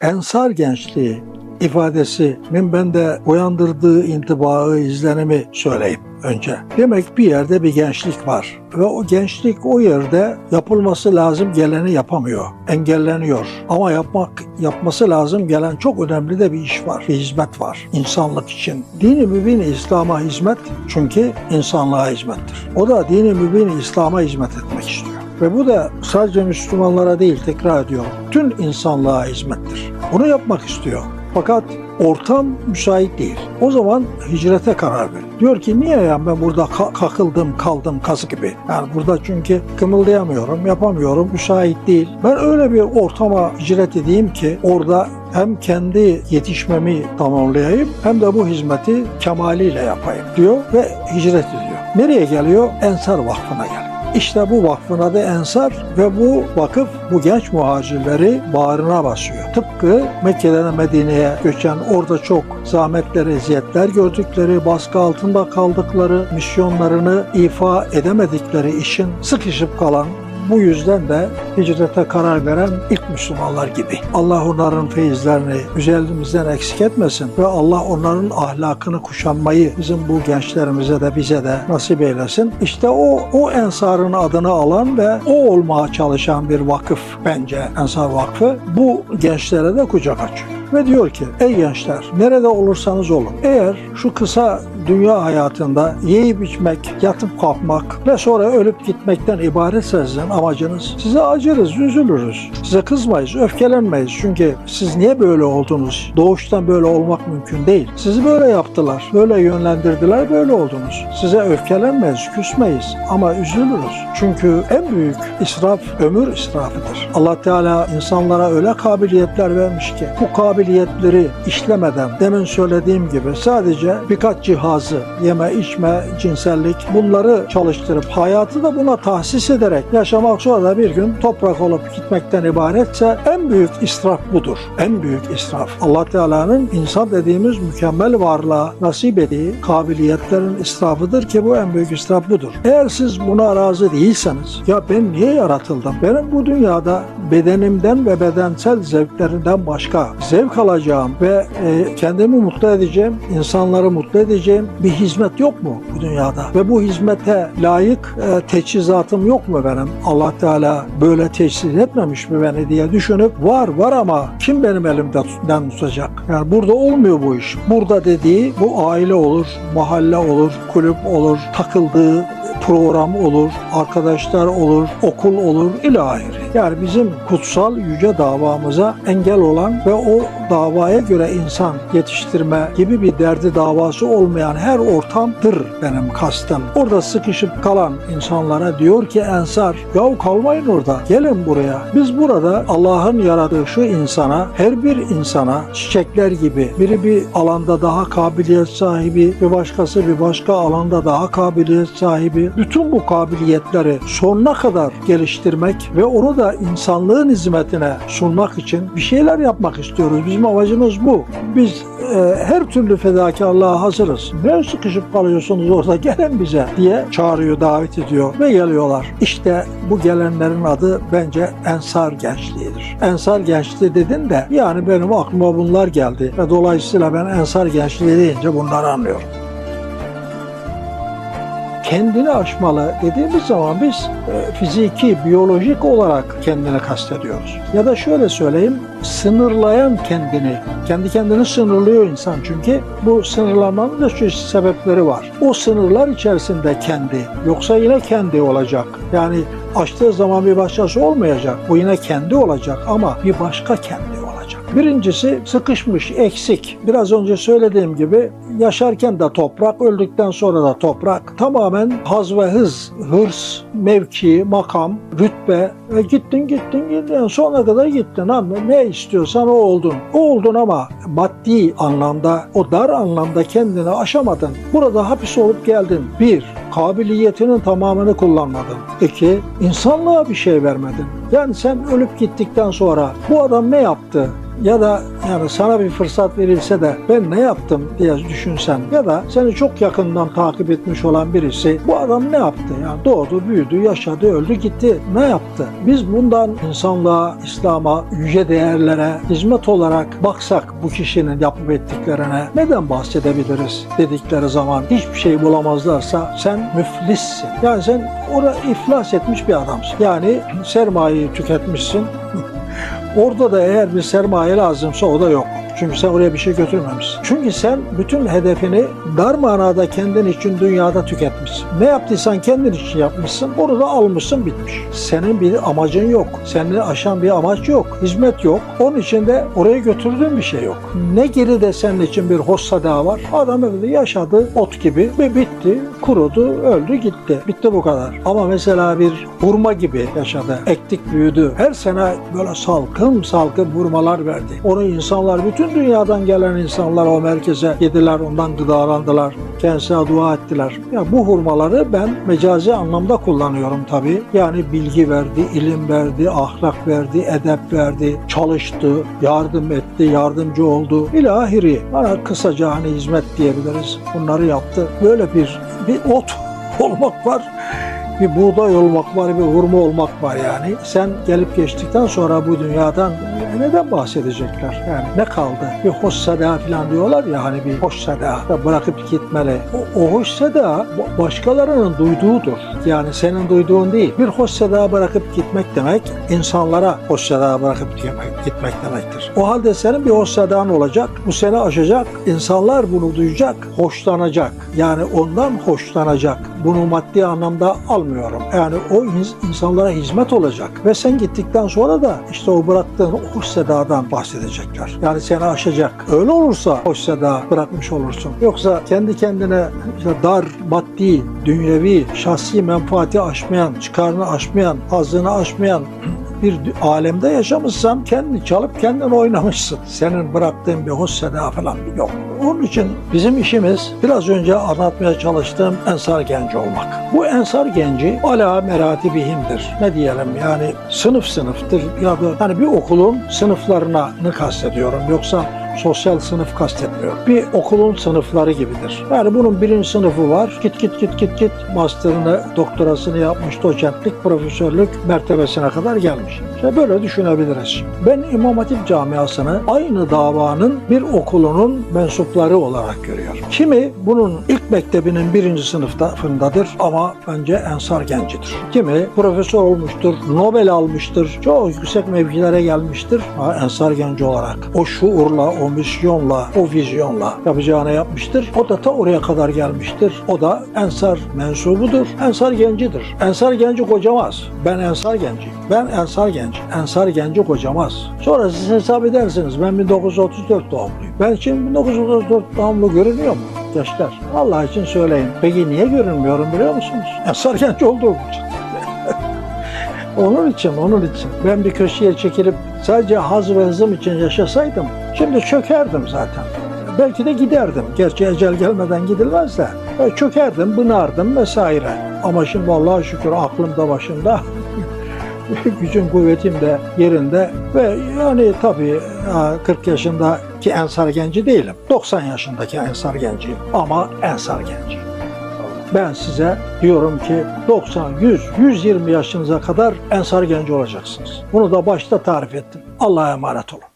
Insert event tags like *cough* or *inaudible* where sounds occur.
Ensar gençliği ifadesinin bende uyandırdığı intibaı, izlenimi söyleyeyim önce. Demek bir yerde bir gençlik var ve o gençlik o yerde yapılması lazım geleni yapamıyor, engelleniyor. Ama yapmak yapması lazım gelen çok önemli de bir iş var, bir hizmet var insanlık için. Dini mübin İslam'a hizmet çünkü insanlığa hizmettir. O da dini mübin İslam'a hizmet etmek istiyor. Ve bu da sadece Müslümanlara değil tekrar ediyorum. Tüm insanlığa hizmettir. Bunu yapmak istiyor. Fakat ortam müsait değil. O zaman hicrete karar veriyor. Diyor ki niye ya ben burada ka- kakıldım, kaldım, kazı gibi. Yani burada çünkü kımıldayamıyorum, yapamıyorum, müsait değil. Ben öyle bir ortama hicret edeyim ki orada hem kendi yetişmemi tamamlayayım hem de bu hizmeti kemaliyle yapayım diyor ve hicret ediyor. Nereye geliyor? Ensar Vakfı'na geliyor. İşte bu vakfın adı Ensar ve bu vakıf bu genç muhacirleri bağrına basıyor. Tıpkı Mekke'den Medine'ye göçen orada çok zahmetler, eziyetler gördükleri, baskı altında kaldıkları, misyonlarını ifa edemedikleri işin sıkışıp kalan bu yüzden de hicrete karar veren ilk Müslümanlar gibi. Allah onların feyizlerini güzelliğimizden eksik etmesin ve Allah onların ahlakını kuşanmayı bizim bu gençlerimize de bize de nasip eylesin. İşte o, o Ensar'ın adını alan ve o olmaya çalışan bir vakıf bence Ensar Vakfı bu gençlere de kucak açıyor. Ve diyor ki ey gençler nerede olursanız olun eğer şu kısa dünya hayatında yiyip içmek, yatıp kalkmak ve sonra ölüp gitmekten ibaretse sizin amacınız size acırız, üzülürüz. Size kızmayız, öfkelenmeyiz. Çünkü siz niye böyle oldunuz? Doğuştan böyle olmak mümkün değil. Sizi böyle yaptılar, böyle yönlendirdiler, böyle oldunuz. Size öfkelenmeyiz, küsmeyiz ama üzülürüz. Çünkü en büyük israf ömür israfıdır. Allah Teala insanlara öyle kabiliyetler vermiş ki bu kabiliyetleri işlemeden demin söylediğim gibi sadece birkaç cihazı yeme, içme, cinsellik bunları çalıştırıp hayatı da buna tahsis ederek yaşamak sonra bir gün toprak olup gitmekten ibaretse en büyük israf budur. En büyük israf. Allah Teala'nın insan dediğimiz mükemmel varlığa nasip ettiği kabiliyetlerin israfıdır ki bu en büyük israf budur. Eğer siz buna razı değilseniz ya ben niye yaratıldım? Benim bu dünyada bedenimden ve bedensel zevklerinden başka zevk alacağım ve e, kendimi mutlu edeceğim, insanları mutlu edeceğim bir hizmet yok mu bu dünyada? Ve bu hizmete layık e, teçhizatım yok mu benim? Allah Teala böyle teçhiz etmemiş mi beni diye düşünüp var var ama kim benim elimden tutacak? Yani burada olmuyor bu iş. Burada dediği bu aile olur, mahalle olur, kulüp olur, takıldığı program olur, arkadaşlar olur, okul olur, ilahi. Yani bizim kutsal yüce davamıza engel olan ve o davaya göre insan yetiştirme gibi bir derdi davası olmayan her ortamdır benim kastım. Orada sıkışıp kalan insanlara diyor ki Ensar, yahu kalmayın orada, gelin buraya. Biz burada Allah'ın yarattığı şu insana, her bir insana çiçekler gibi biri bir alanda daha kabiliyet sahibi, bir başkası bir başka alanda daha kabiliyet sahibi. Bütün bu kabiliyetleri sonuna kadar geliştirmek ve onu da insanlığın hizmetine sunmak için bir şeyler yapmak istiyoruz. Bizim amacımız bu. Biz e, her türlü fedakarlığa hazırız. Ne sıkışıp kalıyorsunuz orada *laughs* gelin bize diye çağırıyor, davet ediyor ve geliyorlar. İşte bu gelenlerin adı bence Ensar Gençliği'dir. Ensar Gençliği dedin de yani benim aklıma bunlar geldi ve dolayısıyla ben Ensar Gençliği deyince bunları anlıyorum kendini aşmalı dediğimiz zaman biz e, fiziki, biyolojik olarak kendini kastediyoruz. Ya da şöyle söyleyeyim, sınırlayan kendini, kendi kendini sınırlıyor insan çünkü bu sınırlamanın da şu sebepleri var. O sınırlar içerisinde kendi, yoksa yine kendi olacak. Yani açtığı zaman bir başkası olmayacak. Bu yine kendi olacak ama bir başka kendi. Birincisi sıkışmış, eksik. Biraz önce söylediğim gibi yaşarken de toprak, öldükten sonra da toprak. Tamamen haz ve hız, hırs, mevki, makam, rütbe. E gittin gittin gittin sonuna kadar gittin. Ama ne istiyorsan o oldun. O oldun ama maddi anlamda, o dar anlamda kendini aşamadın. Burada hapis olup geldin. Bir, kabiliyetinin tamamını kullanmadın. İki, insanlığa bir şey vermedin. Yani sen ölüp gittikten sonra bu adam ne yaptı? Ya da yani sana bir fırsat verilse de ben ne yaptım diye düşünsen ya da seni çok yakından takip etmiş olan birisi bu adam ne yaptı? Yani doğdu, büyüdü, yaşadı, öldü, gitti. Ne yaptı? Biz bundan insanlığa, İslam'a, yüce değerlere hizmet olarak baksak bu kişinin yapıp ettiklerine neden bahsedebiliriz dedikleri zaman hiçbir şey bulamazlarsa sen müflissin. Yani sen orada iflas etmiş bir adamsın. Yani sermayeyi tüketmişsin. Orada da eğer bir sermaye lazımsa o da yok. Çünkü sen oraya bir şey götürmemişsin. Çünkü sen bütün hedefini dar manada kendin için dünyada tüketmişsin. Ne yaptıysan kendin için yapmışsın. Onu da almışsın bitmiş. Senin bir amacın yok. Seni aşan bir amaç yok. Hizmet yok. Onun için de oraya götürdüğün bir şey yok. Ne geride senin için bir hoş sada var. Adam öyle yaşadı ot gibi ve bitti. Kurudu, öldü, gitti. Bitti bu kadar. Ama mesela bir hurma gibi yaşadı. Ektik, büyüdü. Her sene böyle salkım salkım hurmalar verdi. Onu insanlar, bütün dünyadan gelen insanlar o merkeze yediler, ondan gıdalandılar. Kendisine dua ettiler. Ya bu hurmaları ben mecazi anlamda kullanıyorum tabii. Yani bilgi verdi, ilim verdi, ahlak verdi, edep verdi, çalıştı, yardım etti, yardımcı oldu. İlahiri. Bana kısaca hani hizmet diyebiliriz. Bunları yaptı. Böyle bir bir ot olmak var bir buğday olmak var, bir hurma olmak var yani. Sen gelip geçtikten sonra bu dünyadan neden bahsedecekler? Yani ne kaldı? Bir hoş seda falan diyorlar ya hani bir hoş seda bırakıp gitmeli. O, o hoş seda başkalarının duyduğudur. Yani senin duyduğun değil. Bir hoş seda bırakıp gitmek demek insanlara hoş seda bırakıp gitmek, demektir. O halde senin bir hoş sedan olacak. Bu seni aşacak. İnsanlar bunu duyacak, hoşlanacak. Yani ondan hoşlanacak. Bunu maddi anlamda almıyorum. Yani o ins- insanlara hizmet olacak. Ve sen gittikten sonra da işte o bıraktığın hoş sedadan bahsedecekler. Yani seni aşacak. Öyle olursa hoş seda bırakmış olursun. Yoksa kendi kendine işte dar, maddi, dünyevi, şahsi menfaati aşmayan, çıkarını aşmayan, hazını aşmayan bir alemde yaşamışsan kendini çalıp kendin oynamışsın. Senin bıraktığın bir hoş seda falan yok. Onun için bizim işimiz biraz önce anlatmaya çalıştığım ensar genci olmak. Bu ensar genci ala meratibihimdir. Ne diyelim yani sınıf sınıftır ya da hani bir okulun sınıflarına kastediyorum. Yoksa sosyal sınıf kastetmiyorum. Bir okulun sınıfları gibidir. Yani bunun birinci sınıfı var. Git git git git git master'ını, doktorasını yapmış, doçentlik, profesörlük mertebesine kadar gelmiş. İşte böyle düşünebiliriz. Ben İmam Hatip camiasını aynı davanın bir okulunun mensupları olarak görüyorum. Kimi bunun ilk mektebinin birinci sınıfındadır ama bence ensar gencidir. Kimi profesör olmuştur, Nobel almıştır, çok yüksek mevkilere gelmiştir ama ensar genci olarak. O şuurla, o misyonla, o vizyonla yapacağını yapmıştır. O da ta oraya kadar gelmiştir. O da ensar mensubudur, ensar gencidir. Ensar genci kocamaz. Ben ensar genciyim. Ben ensar genci. Ensar genci kocamaz. Sonra siz hesap edersiniz. Ben 1934 doğumluyum. Ben şimdi 1934 doğumlu görünüyor mu? Gençler. Allah için söyleyin. Peki niye görünmüyorum biliyor musunuz? Ensar genci olduğum için. *laughs* Onun için, onun için. Ben bir köşeye çekilip sadece haz ve hızım için yaşasaydım, şimdi çökerdim zaten. Belki de giderdim. Gerçi ecel gelmeden gidilmez de. E, Çökerdim, bınardım vesaire. Ama şimdi Allah'a şükür aklım da başında. Gücüm kuvvetim de yerinde ve yani tabii ha, 40 yaşındaki ensar genci değilim. 90 yaşındaki ensar genciyim ama ensar genciyim. Ben size diyorum ki 90, 100, 120 yaşınıza kadar ensar genci olacaksınız. Bunu da başta tarif ettim. Allah'a emanet olun.